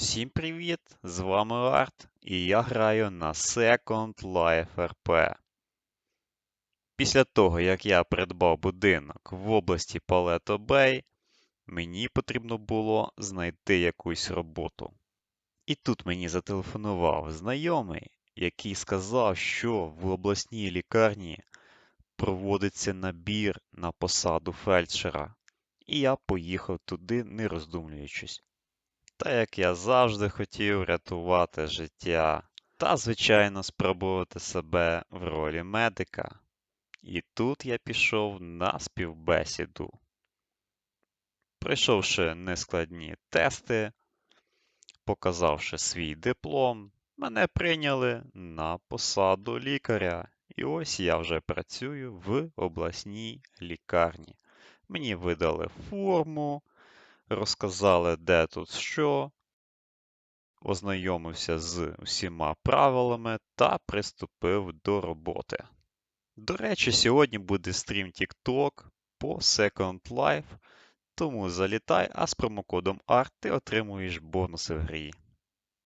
Всім привіт! З вами Арт, і я граю на Second Life RP. Після того, як я придбав будинок в області Палето Бей, мені потрібно було знайти якусь роботу. І тут мені зателефонував знайомий, який сказав, що в обласній лікарні проводиться набір на посаду фельдшера, і я поїхав туди, не роздумлюючись. Та як я завжди хотів рятувати життя та, звичайно, спробувати себе в ролі медика. І тут я пішов на співбесіду. Пройшовши нескладні тести, показавши свій диплом, мене прийняли на посаду лікаря. І ось я вже працюю в обласній лікарні. Мені видали форму, розказали, де тут що, ознайомився з усіма правилами та приступив до роботи. До речі, сьогодні буде стрім TikTok по Second Life, тому залітай, а з промокодом ART ти отримуєш бонуси в грі.